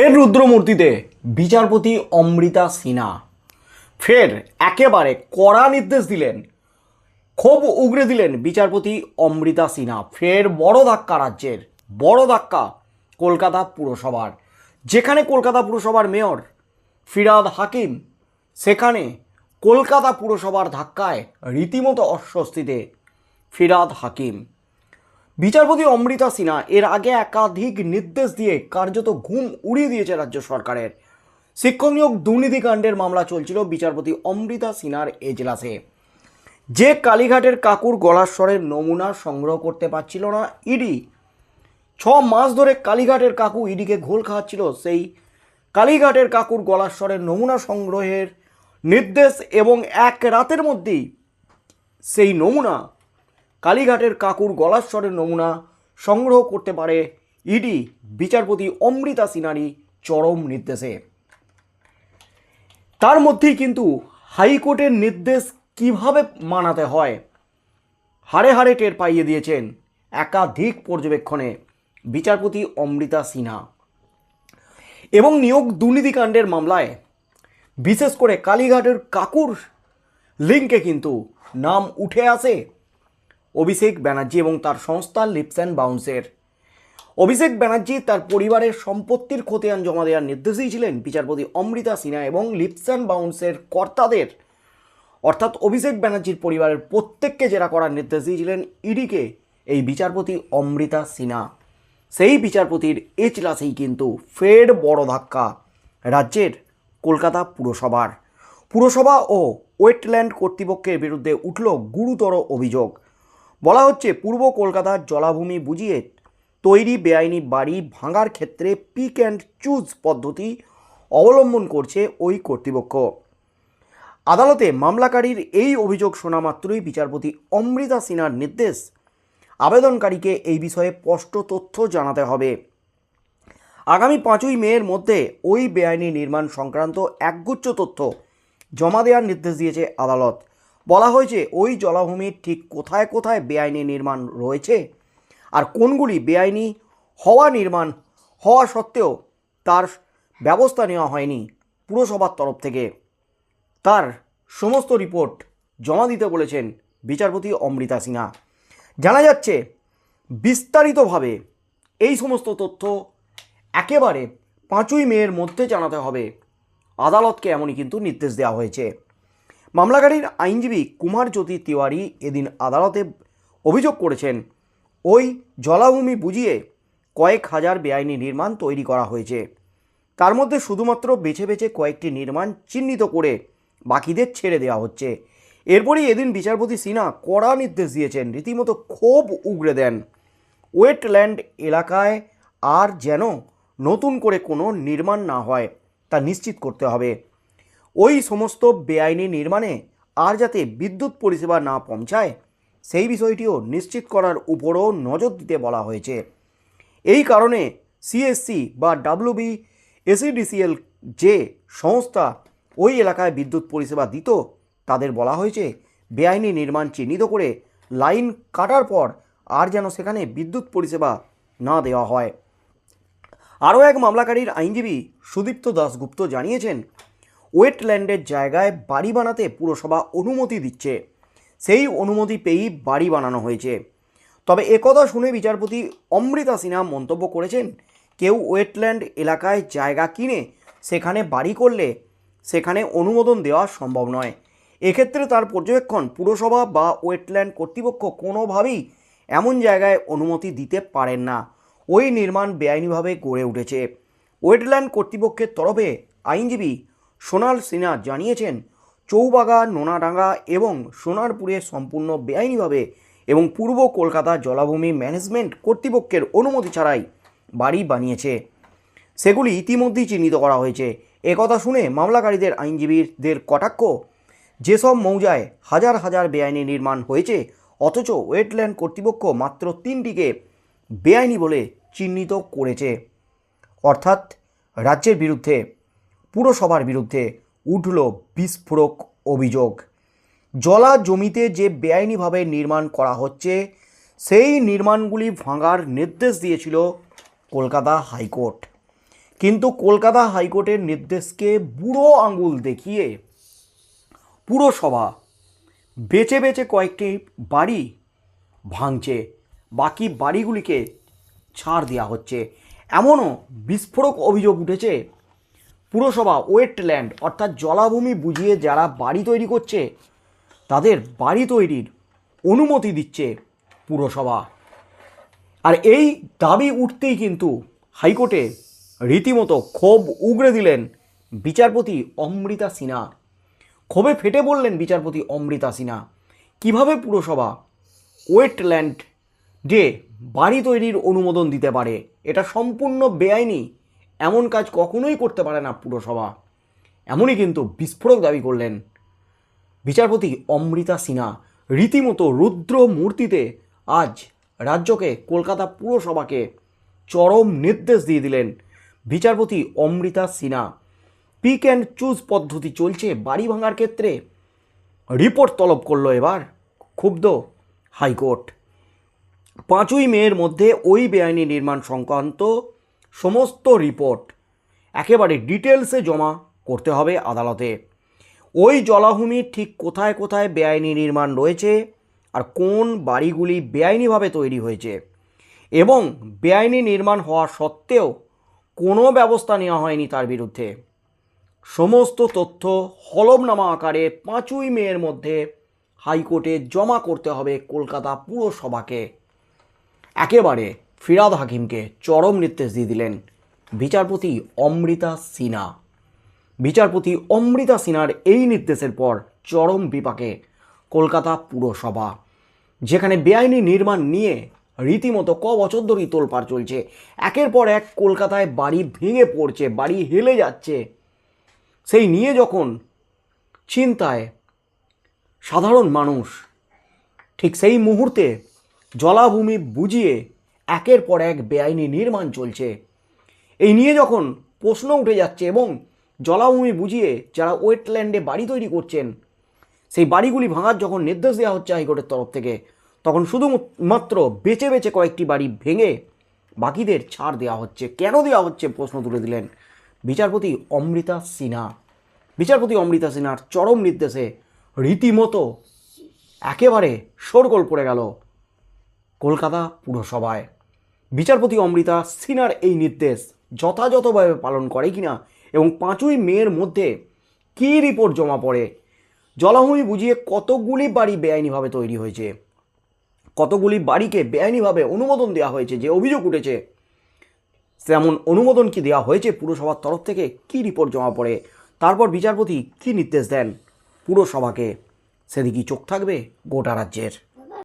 ফের রুদ্রমূর্তিতে বিচারপতি অমৃতা সিনহা। ফের একেবারে কড়া নির্দেশ দিলেন, ক্ষোভ উগরে দিলেন বিচারপতি অমৃতা সিনহা। ফের বড় ধাক্কা রাজ্যের, বড় ধাক্কা কলকাতা পুরসভার। যেখানে কলকাতা পুরসভার মেয়র ফিরাদ হাকিম, সেখানে কলকাতা পুরসভার ধাক্কায় রীতিমতো অস্বস্তিতে ফিরাদ হাকিম। বিচারপতি অমৃতা সিনহা এর আগে একাধিক নির্দেশ দিয়ে কার্যত ঘুম উড়িয়ে দিয়েছে রাজ্য সরকারের। শিক্ষক নিয়োগ দুর্নীতিকাণ্ডের মামলা চলছিল বিচারপতি অমৃতা সিনহার এজলাসে। যে কালীঘাটের কাকুর গলার স্বরের নমুনা সংগ্রহ করতে পারছিল না ইডি। ছ মাস ধরে কালীঘাটের কাকু ইডিকে ঘোল খাওয়াচ্ছিল, সেই কালীঘাটের কাকুর গলার স্বরের নমুনা সংগ্রহের নির্দেশ এবং এক রাতের মধ্যেই সেই নমুনা কালীঘাটের কাকুর গলার স্বরের নমুনা সংগ্রহ করতে পারে ইডি, বিচারপতি অমৃতা সিনারি চরম নির্দেশে। তার মধ্যেই কিন্তু হাইকোর্টের নির্দেশ কীভাবে মানাতে হয়, হাড়ে হাড়ে টের পাইয়ে দিয়েছেন একাধিক পর্যবেক্ষণে বিচারপতি অমৃতা সিনহা। এবং নিয়োগ দুর্নীতিকাণ্ডের মামলায় বিশেষ করে কালীঘাটের কাকুর লিঙ্কে কিন্তু নাম উঠে আসে। অভিষেক ব্যানার্জি এবং তার সংস্থা লিপস অ্যান্ড বাউন্সের। অভিষেক ব্যানার্জি তার পরিবারের সম্পত্তির খতিয়ান জমা দেওয়ার নির্দেশ দিয়েছিলেন বিচারপতি অমৃতা সিনহা এবং লিপস অ্যান্ড বাউন্সের কর্তাদের। অর্থাৎ অভিষেক ব্যানার্জির পরিবারের প্রত্যেককে জেরা করার নির্দেশ দিয়েছিলেন ইডিকে এই বিচারপতি অমৃতা সিনহা। সেই বিচারপতির এজলাসেই কিন্তু ফের বড় ধাক্কা রাজ্যের কলকাতা পুরসভার। পুরসভা ও ওয়েটল্যান্ড কর্তৃপক্ষের বিরুদ্ধে উঠল গুরুতর অভিযোগ। বলা হচ্ছে পূর্ব কলকাতার জলাভূমি বুঝিয়ে তৈরি বেআইনি বাড়ি ভাঙার ক্ষেত্রে পিক অ্যান্ড চুজ পদ্ধতি অবলম্বন করছে ওই কর্তৃপক্ষ। আদালতে মামলাকারীর এই অভিযোগ শোনা মাত্রই বিচারপতি অমৃতা সিনহার নির্দেশ। আবেদনকারীকে এই বিষয়ে স্পষ্ট তথ্য জানাতে হবে। আগামী পাঁচই মেয়ের মধ্যে ওই বেআইনি নির্মাণ সংক্রান্ত একগুচ্ছ তথ্য জমা দেওয়ার নির্দেশ দিয়েছে আদালত। বলা হয়েছে ওই জলাভূমির ঠিক কোথায় কোথায় বেআইনি নির্মাণ রয়েছে আর কোনগুলি বেআইনি হওয়া নির্মাণ হওয়া সত্ত্বেও তার ব্যবস্থা নেওয়া হয়নি পুরসভার তরফ থেকে। তার সমস্ত রিপোর্ট জমা দিতে বলেছেন বিচারপতি অমৃতা সিনহা। জানা যাচ্ছে, বিস্তারিতভাবে এই সমস্ত তথ্য একেবারে পাঁচই মেয়ের মধ্যে জানাতে হবে। আদালতকে এমনই কিন্তু নির্দেশ দেওয়া হয়েছে। মামলাকারীর আইনজীবী কুমার জ্যোতি তিওয়ারি এদিন আদালতে অভিযোগ করেছেন, ওই জলাভূমি বুঝিয়ে কয়েক হাজার বেআইনি নির্মাণ তৈরি করা হয়েছে। তার মধ্যে শুধুমাত্র বেছে বেছে কয়েকটি নির্মাণ চিহ্নিত করে বাকিদের ছেড়ে দেওয়া হচ্ছে। এরপরই এদিন বিচারপতি সিনহা কড়া নির্দেশ দিয়েছেন, রীতিমতো ক্ষোভ উগরে দেন। ওয়েটল্যান্ড এলাকায় আর যেন নতুন করে কোনো নির্মাণ না হয়, তা নিশ্চিত করতে হবে। ওই সমস্ত বেআইনি নির্মাণে আর যাতে বিদ্যুৎ পরিষেবা না পৌঁছায়, সেই বিষয়টিও নিশ্চিত করার উপরও নজর দিতে বলা হয়েছে। এই কারণে সিএসসি বা ডাব্লিউবি এসিডিসিএল যে সংস্থা ওই এলাকায় বিদ্যুৎ পরিষেবা দিত, তাদের বলা হয়েছে, বেআইনি নির্মাণ চিহ্নিত করে লাইন কাটার পর আর যেন সেখানে বিদ্যুৎ পরিষেবা না দেওয়া হয়। আরও এক মামলাকারীর আইনজীবী সুদীপ্ত দাশগুপ্ত জানিয়েছেন ওয়েটল্যান্ডের জায়গায় বাড়ি বানাতে পুরসভা অনুমতি দিচ্ছে। সেই অনুমতি পেয়েই বাড়ি বানানো হয়েছে। তবে একথা শুনে বিচারপতি অমৃতা সিনহা মন্তব্য করেছেন, কেউ ওয়েটল্যান্ড এলাকায় জায়গা কিনে সেখানে বাড়ি করলে সেখানে অনুমোদন দেওয়া সম্ভব নয়। এক্ষেত্রে তার পর্যবেক্ষণ পুরসভা বা ওয়েটল্যান্ড কর্তৃপক্ষ কোনোভাবেই এমন জায়গায় অনুমতি দিতে পারেন না। ওই নির্মাণ বেআইনিভাবে গড়ে উঠেছে। ওয়েটল্যান্ড কর্তৃপক্ষের তরফে আইনজীবী সোনাল সিনহা জানিয়েছেন চৌবাগা নোনাডাঙ্গা এবং সোনারপুরে সম্পূর্ণ বেআইনিভাবে এবং পূর্ব কলকাতা জলাভূমি ম্যানেজমেন্ট কর্তৃপক্ষের অনুমতি ছাড়াই বাড়ি বানিয়েছে। সেগুলি ইতিমধ্যেই চিহ্নিত করা হয়েছে। একথা শুনে মামলাকারীদের আইনজীবীদের কটাক্ষ। যেসব মৌজায় হাজার হাজার বেআইনি নির্মাণ হয়েছে, অথচ ওয়েটল্যান্ড কর্তৃপক্ষ মাত্র তিনটিকে বেআইনি বলে চিহ্নিত করেছে। অর্থাৎ, রাজ্যের বিরুদ্ধে পুরসভার বিরুদ্ধে উঠল বিস্ফোরক অভিযোগ। জলা জমিতে যে বেআইনিভাবে নির্মাণ করা হচ্ছে, সেই নির্মাণগুলি ভাঙার নির্দেশ দিয়েছিল কলকাতা হাইকোর্ট। কিন্তু কলকাতা হাইকোর্টের নির্দেশকে বুড়ো আঙ্গুল দেখিয়ে পুরসভা বেছে বেছে কয়েকটি বাড়ি ভাঙছে। বাকি বাড়িগুলিকে ছাড় দেওয়া হচ্ছে। এমনও বিস্ফোরক অভিযোগ উঠেছে পুরসভা, ওয়েটল্যান্ড, অর্থাৎ জলাভূমি বুঝিয়ে যারা বাড়ি তৈরি করছে, তাদের বাড়ি তৈরির অনুমতি দিচ্ছে পুরসভা। আর এই দাবি উঠতেই কিন্তু হাইকোর্টে রীতিমতো ক্ষোভ উগড়ে দিলেন বিচারপতি অমৃতা সিনহা। ক্ষোভে ফেটে বললেন বিচারপতি অমৃতা সিনহা। কীভাবে পুরসভা ওয়েটল্যান্ড ডে বাড়ি তৈরির অনুমোদন দিতে পারে, এটা সম্পূর্ণ বেআইনি এমন কাজ কখনোই করতে পারে না পুরসভা। এমনই কিন্তু বিস্ফোরক দাবি করলেন বিচারপতি অমৃতা সিনহা। রীতিমতো রুদ্র মূর্তিতে আজ রাজ্যকে, কলকাতা পুরসভাকে চরম নির্দেশ দিয়ে দিলেন বিচারপতি Amrita Sinha. Pick and choose পদ্ধতি চলছে, বাড়ি ভাঙার ক্ষেত্রে রিপোর্ট তলব করল এবার ক্ষুব্ধ হাইকোর্ট। পাঁচই মেয়ের মধ্যে ওই বেআইনি নির্মাণ সংক্রান্ত সমস্ত রিপোর্ট একেবারে ডিটেলসে জমা করতে হবে আদালতে। ওই জলাভূমি ঠিক কোথায় কোথায় বেআইনি নির্মাণ রয়েছে আর কোন বাড়িগুলি বেআইনিভাবে তৈরি হয়েছে এবং বেআইনি নির্মাণ হওয়া সত্ত্বেও কোনো ব্যবস্থা নেওয়া হয়নি তার বিরুদ্ধে। সমস্ত তথ্য হলফনামা আকারে পাঁচই মেয়ের মধ্যে হাইকোর্টে জমা করতে হবে কলকাতা পুরসভাকে। একেবারে ফিরাদ হাকিমকে চরম নির্দেশ দিয়ে দিলেন বিচারপতি অমৃতা সিনহা। বিচারপতি অমৃতা সিনহার এই নির্দেশের পর চরম বিপাকে কলকাতা পুরসভা, যেখানে বেআইনি নির্মাণ নিয়ে রীতিমতো ক বছর ধরেই তোলপাড় চলছে। একের পর এক কলকাতায় বাড়ি ভেঙে পড়ছে, বাড়ি হেলে যাচ্ছে। সেই নিয়ে যখন চিন্তায় সাধারণ মানুষ ঠিক সেই মুহূর্তে জলাভূমি বুঝিয়ে একের পর এক বেআইনি নির্মাণ চলছে। এই নিয়ে যখন প্রশ্ন উঠে যাচ্ছে এবং জলাভূমি বুঝিয়ে যারা ওয়েটল্যান্ডে বাড়ি তৈরি করছেন, সেই বাড়িগুলি ভাঙার যখন নির্দেশ দেওয়া হচ্ছে হাইকোর্টের তরফ থেকে, তখন শুধুমাত্র বেছে বেছে কয়েকটি বাড়ি ভেঙে বাকিদের ছাড় দেওয়া হচ্ছে। কেন দেওয়া হচ্ছে প্রশ্ন তুলে দিলেন বিচারপতি অমৃতা সিনহা। বিচারপতি অমৃতা সিনহার চরম নির্দেশে রীতিমতো একেবারে শোরগোল পড়ে গেল কলকাতা পুরসভায়। বিচারপতি অমৃতা সিনার এই নির্দেশ যথাযথভাবে পালন করে কিনা এবং পাঁচই মেয়ের মধ্যে কী রিপোর্ট জমা পড়ে? জলাভূমি বুঝিয়ে কতগুলি বাড়ি বেআইনিভাবে তৈরি হয়েছে? কতগুলি বাড়িকে বেআইনিভাবে অনুমোদন দেওয়া হয়েছে? যে অভিযোগ উঠেছে তেমন অনুমোদন কি দেওয়া হয়েছে? পুরসভার তরফ থেকে কি রিপোর্ট জমা পড়ে? তারপর বিচারপতি কি নির্দেশ দেন পুরসভাকে? সেদিকেই চোখ থাকবে গোটা রাজ্যের।